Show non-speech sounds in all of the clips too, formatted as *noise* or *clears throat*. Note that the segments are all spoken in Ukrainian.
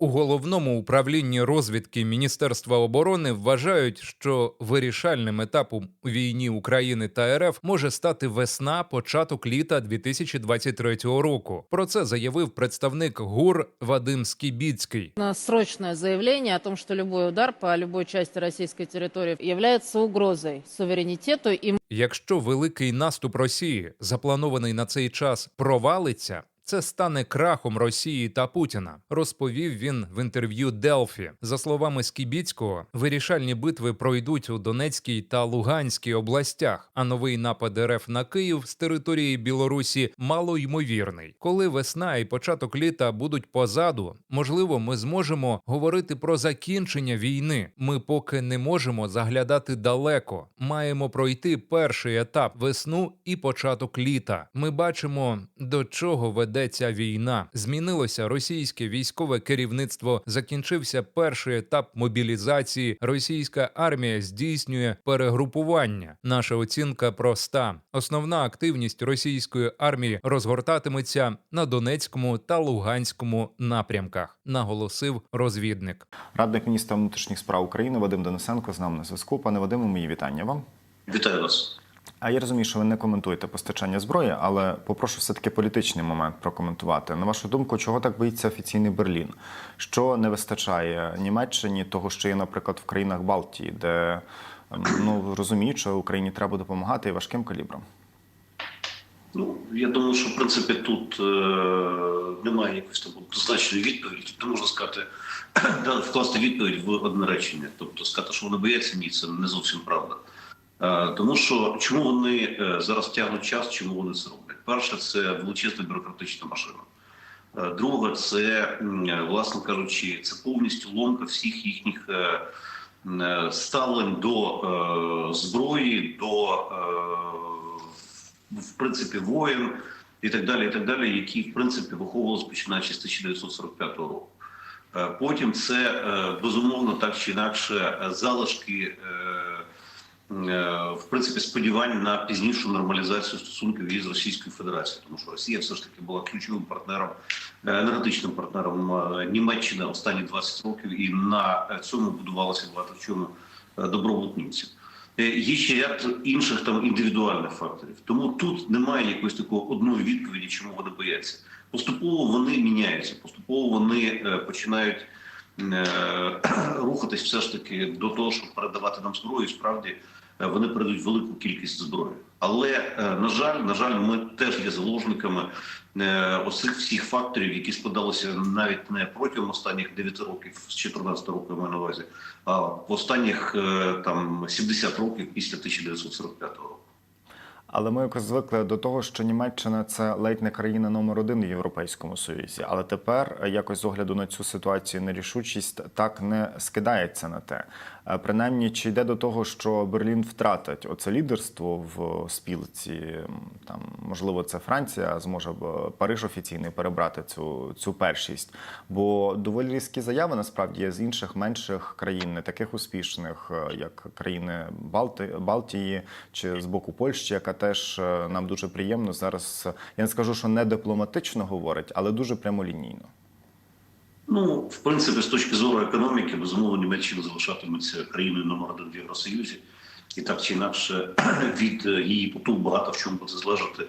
У головному управлінні розвідки Міністерства оборони вважають, що вирішальним етапом у війні України та РФ може стати весна, початок літа 2023 року. Про це заявив представник ГУР Вадим Скібіцький. На срочное заявление о том, что любой удар по любой части российской территории является угрозой суверенитету и Якщо великий наступ Росії, запланований на цей час, провалиться. Це стане крахом Росії та Путіна, розповів він в інтерв'ю Делфі. За словами Скібіцького, вирішальні битви пройдуть у Донецькій та Луганській областях, а новий напад РФ на Київ з території Білорусі малоймовірний. Коли весна і початок літа будуть позаду, можливо, ми зможемо говорити про закінчення війни. Ми поки не можемо заглядати далеко. Маємо пройти перший етап весну і початок літа. Ми бачимо, до чого веде ця війна. Змінилося російське військове керівництво. Закінчився перший етап мобілізації. Російська армія здійснює перегрупування. Наша оцінка проста: основна активність російської армії розгортатиметься на Донецькому та Луганському напрямках, наголосив розвідник. Радник міністра внутрішніх справ України Вадим Денисенко з нами на зв'язку. Пане Вадиме, мої вітання вам. Вітаю вас. А я розумію, що ви не коментуєте постачання зброї, але попрошу все-таки політичний момент прокоментувати. На вашу думку, чого так боїться офіційний Берлін? Що не вистачає Німеччині, того, що є, наприклад, в країнах Балтії, де ем, ну розуміють, що Україні треба допомагати і важким калібром? Ну я думаю, що в принципі тут е, немає якоїсь там однозначної відповіді. Тобто можна сказати, *clears throat* вкласти відповідь в одне речення. Тобто сказати, що вони бояться, ні, це не зовсім правда. Е, тому що чому вони е, зараз тягнуть час, чому вони це роблять? Перше, це величезна бюрократична машина. Е, Друге, це власне кажучи, це повністю ломка всіх їхніх ставлень до зброї, до в принципі воїн і так далі, і так далі, які в принципі виховувалися починаючи з 1945 року. Потім це безумовно так чи інакше залишки. Е, В принципі, сподівань на пізнішу нормалізацію стосунків із Російською Федерацією, тому що Росія все ж таки була ключовим партнером, е, енергетичним партнером е, Німеччини останні 20 років, і на цьому будувалося багато в чому добробут німців. Є ще ряд інших там індивідуальних факторів. Тому тут немає якоїсь такої одної відповіді, чому вони бояться. Поступово вони міняються, поступово вони починають *clears throat* рухатись все ж таки до того, щоб передавати нам зброю. Справді вони передають велику кількість зброї. Але е, на жаль, на жаль, ми теж є заложниками е, оцих всіх факторів, які складалися навіть не протягом останніх 9 років з 14 року, я маю на увазі, а в останніх е, там 70 років після 1945 року. Але ми якось звикли до того, що Німеччина це ледь не країна номер один в Європейському Союзі. Але тепер е, якось з огляду на цю ситуацію нерішучість так не скидається на те. Е, Принаймні, чи йде до того, що Берлін втратить оце лідерство в спілці? Там можливо, це Франція зможе Париж офіційний перебрати цю, цю першість. Бо доволі різкі заяви насправді є з інших менших країн, не таких успішних, е, як країни Балти, Балтії чи з боку Польщі, яка теж е, нам дуже приємно зараз. е, Я не скажу, що не дипломатично говорить, але дуже прямолінійно. Ну, в принципі, з точки зору економіки, безумовно, Німеччина залишатиметься країною номер один в Євросоюзі, і так чи інакше *clears throat* від е, її потуг багато в чому буде залежати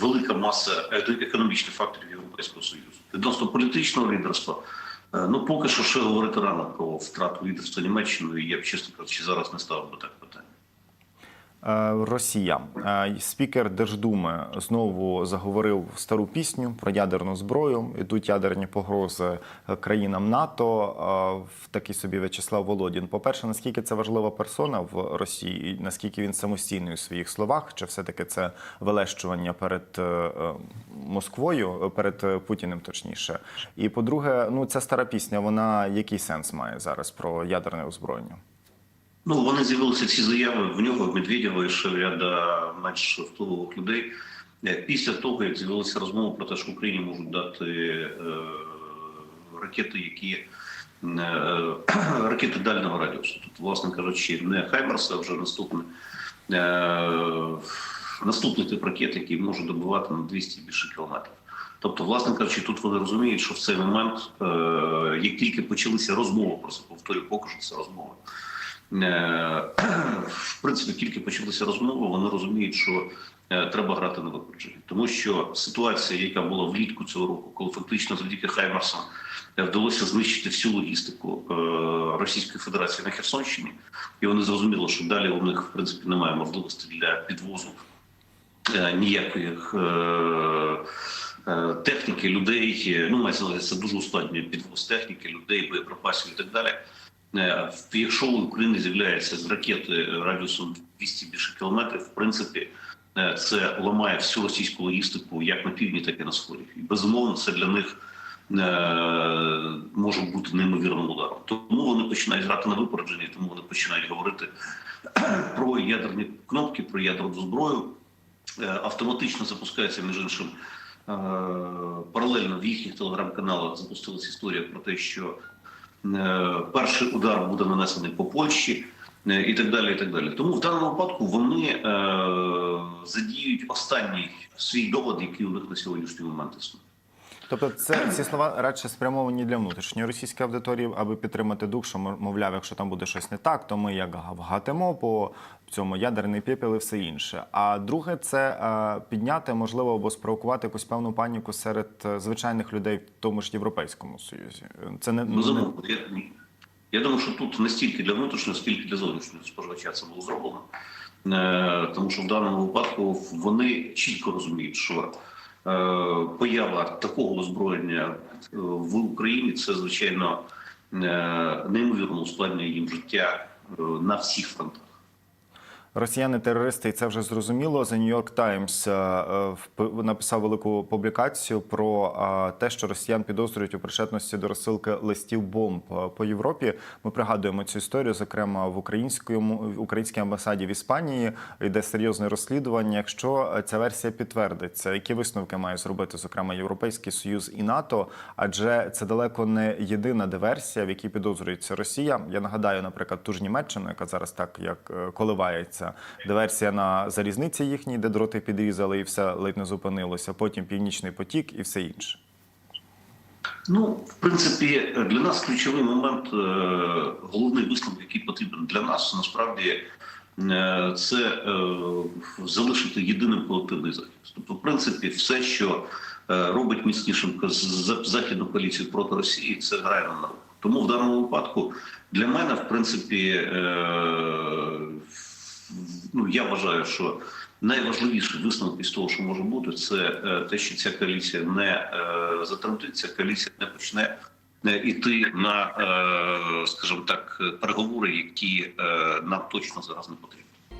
велика маса економічних факторів Європейського Союзу. Відносно політичного лідерства, ну поки що ще говорити рано про втрату лідерства Німеччиною. Я б чесно кажучи, зараз не ставив би так Росія Е, спікер Держдуми знову заговорив стару пісню про ядерну зброю. Ідуть ядерні погрози е, країнам НАТО. Е, В такий собі В'ячеслав Володін. По перше, наскільки це важлива персона в Росії, і наскільки він самостійний у своїх словах, чи все таки це велещування перед е, е, Москвою, е, перед е, Путіним, точніше. І по-друге, ну ця стара пісня, вона який сенс має зараз про ядерне озброєння? Ну, вони з'явилися ці заяви в нього, в Медведєва і ще ряда менш впливових людей. Е, Після того, як з'явилася розмова про те, що Україні можуть дати е, ракети, які е, ракети дальнього радіусу. Тут, власне кажучи, не Хаймерс, а вже наступне. Е, наступний тип ракет, який може добивати на 200 і більше кілометрів. Тобто, власне кажучи, тут вони розуміють, що в цей момент, е, як тільки почалися розмови, просто повторюю, поки що це розмови. Е, *clears throat* в принципі, тільки почалися розмови, вони розуміють, що е, треба грати на випередження, тому що ситуація, яка була влітку цього року, коли фактично завдяки Хаймарсам е, вдалося знищити всю логістику Російської Федерації на Херсонщині, і вони зрозуміли, що далі у них в принципі немає можливості для підвозу ніяких. Техніки, людей, ну мається це дуже ускладнює підвоз техніки, людей, боєприпасів і так далі. Якщо України з'являється з ракети радіусом 200 більше кілометрів, в принципі, це ламає всю російську логістику як на півдні, так і на сході. І безумовно, це для них е, може бути неймовірним ударом. Тому вони починають грати на випередження, тому вони починають говорити *clears throat* про ядерні кнопки, про ядерну зброю. Е, Автоматично запускається, між іншим, е, паралельно в їхніх телеграм-каналах запустилася історія про те, що перший удар буде нанесений по Польщі. е, І так далі, і так далі. Тому в даному випадку вони е, задіють останній свій довод, який у них на сьогоднішній момент існує. Тобто, це ці слова радше спрямовані для внутрішньої російської аудиторії, аби підтримати дух, що мов- мовляв, якщо там буде щось не так, то ми як вгатимо по цьому ядерний пепел і все інше. А друге, це е, підняти, можливо, або спровокувати якусь певну паніку серед е, звичайних людей, в тому ж Європейському Союзі. Це не, не я, я думаю, що тут не стільки для внутрішнього, скільки для зовнішнього споживача це було зроблено. Е, тому що в даному випадку вони чітко розуміють, що поява такого озброєння е, в Україні це звичайно е, неймовірно ускладнює їм життя е, на всіх фронтах. Росіяни-терористи, і це вже зрозуміло. The New York Times е, е, написав велику публікацію про е, те, що росіян підозрюють у причетності до розсилки листів бомб по Європі. Ми пригадуємо цю історію, зокрема в українському в українській амбасаді в Іспанії йде серйозне розслідування. Якщо ця версія підтвердиться, які висновки має зробити зокрема Європейський Союз і НАТО? Адже це далеко не єдина диверсія, в якій підозрюється Росія. Я нагадаю, наприклад, ту ж Німеччину, яка зараз так як е, коливається. Диверсія на залізниці їхній, де дроти підрізали, і все ледь не зупинилося. Потім північний потік і все інше. Ну, в принципі, для нас ключовий момент, е, головний висновок, який потрібен для нас, насправді, е, це е, залишити єдиним колективний захист. Тобто, в принципі, все, що робить міцнішим західну коаліцію проти Росії, це грає на руку. Тому в даному випадку для мене, в принципі, ну я вважаю, що найважливіший висновок із того, що може бути, це е, те, що ця коаліція не е, ця коаліція не почне е, іти на, скажімо так, переговори, які нам точно зараз не потрібні.